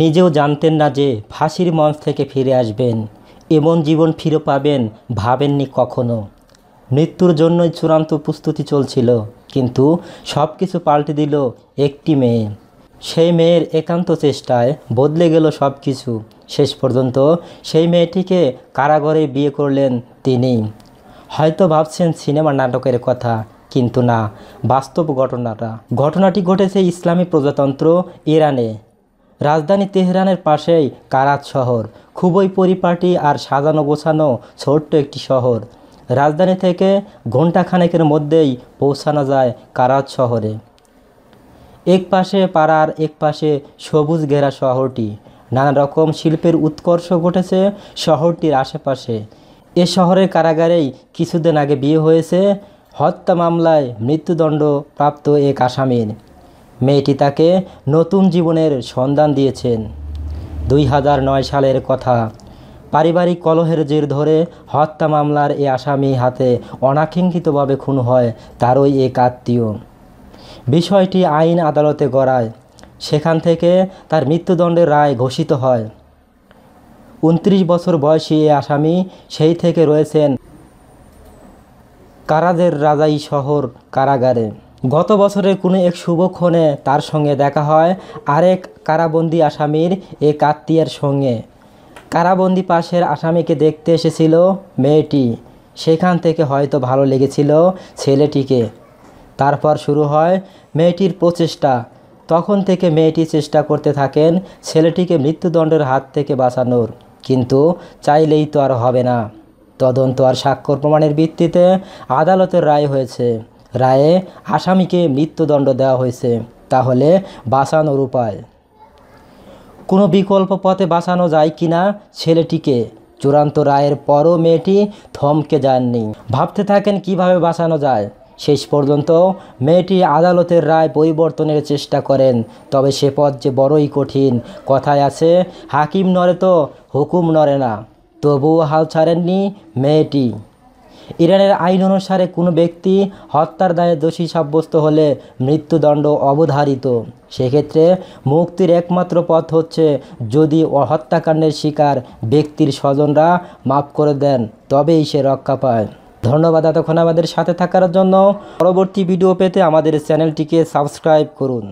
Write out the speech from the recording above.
নিজেও জানতেন না যে ফাঁসির মঞ্চ থেকে ফিরে আসবেন, এমন জীবন ফিরে পাবেন ভাবেননি কখনো। মৃত্যুর জন্যই চূড়ান্ত প্রস্তুতি চলছিল, কিন্তু সব কিছু পাল্টে দিল একটি মেয়ে। সেই মেয়ের একান্ত চেষ্টায় বদলে গেল সব কিছু শেষ পর্যন্ত সেই মেয়েটিকে কারাগারে বিয়ে করলেন তিনি। হয়তো ভাবছেন সিনেমা নাটকের কথা, কিন্তু না, বাস্তব ঘটনাটা। ঘটনাটি ঘটেছে ইসলামী প্রজাতন্ত্র, ইরানে। রাজধানী তেহরানের পাশেই কারাত শহর। খুবই পরিপাটি আর সাজানো গোছানো ছোট্ট একটি শহর। রাজধানী থেকে ঘণ্টাখানেকের মধ্যেই পৌঁছানো যায় কারাত শহরে। এক পাশে পাড়ার এক পাশে সবুজ ঘেরা শহরটি। নানা রকম শিল্পের উৎকর্ষ ঘটেছে শহরটির আশেপাশে। এ শহরের কারাগারেই কিছুদিন আগে বিয়ে হয়েছে। হত্যা মামলায় মৃত্যুদণ্ড প্রাপ্ত এক আসামির। মেয়েটি তাকে নতুন জীবনের সন্ধান দিয়েছেন। দুই হাজার নয় সালের কথা। পারিবারিক কলহের জের ধরে হত্যা মামলার এ আসামি হাতে অনাকাঙ্ক্ষিতভাবে খুন হয় তারই এক আত্মীয়। বিষয়টি আইন আদালতে গড়ায়। সেখান থেকে তার মৃত্যুদণ্ডের রায় ঘোষিত হয়। উনত্রিশ বছর বয়সী এ আসামি সেই থেকে রয়েছেন কারাদের রাজাই শহর কারাগারে। গত বছরের কোনো এক শুভক্ষণে তার সঙ্গে দেখা হয়। আরেক কারাবন্দি আসামির এক আত্মীয়ের সঙ্গে। কারাবন্দি পাশের আসামিকে দেখতে এসেছিল মেয়েটি। সেখান থেকে হয়তো ভালো লেগেছিল ছেলেটিকে। তারপর শুরু হয় মেয়েটির প্রচেষ্টা। তখন থেকে মেয়েটি চেষ্টা করতে থাকেন ছেলেটিকে মৃত্যুদণ্ডের হাত থেকে বাঁচানোর। কিন্তু চাইলেই তো আর হবে না। তদন্ত আর স্বাক্ষর প্রমাণের ভিত্তিতে আদালতের রায় হয়েছে। রায়ে আসামিকে মৃত্যুদণ্ড দেওয়া হয়েছে। তাহলে বাঁচানোর উপায়? কোনো বিকল্প পথে বাঁচানো যায় কি না ছেলেটিকে? চূড়ান্ত রায়ের পরও মেয়েটি থমকে যাননি ভাবতে থাকেন কীভাবে বাঁচানো যায়? শেষ পর্যন্ত মেয়েটি আদালতের রায় পরিবর্তনের চেষ্টা করেন। তবে সে পথ যে বড়ই কঠিন, কথায় আছে, হাকিম নড়ে তো, হুকুম নড়ে না। তবুও হাল ছাড়েননি মেয়েটি। ইরানের আইন অনুসারে কোনো ব্যক্তি হত্যার দায়ে দোষী সাব্যস্ত হলে মৃত্যুদণ্ড অবধারিত। সেক্ষেত্রে মুক্তির একমাত্র পথ হচ্ছে যদি হত্যাকাণ্ডের শিকার ব্যক্তির স্বজনরা মাফ করে দেন, তবেই সে রক্ষা পায়। ধন্যবাদ এতক্ষণ আমাদের সাথে থাকার জন্য। পরবর্তী ভিডিও পেতে আমাদের চ্যানেলটিকে সাবস্ক্রাইব করুন।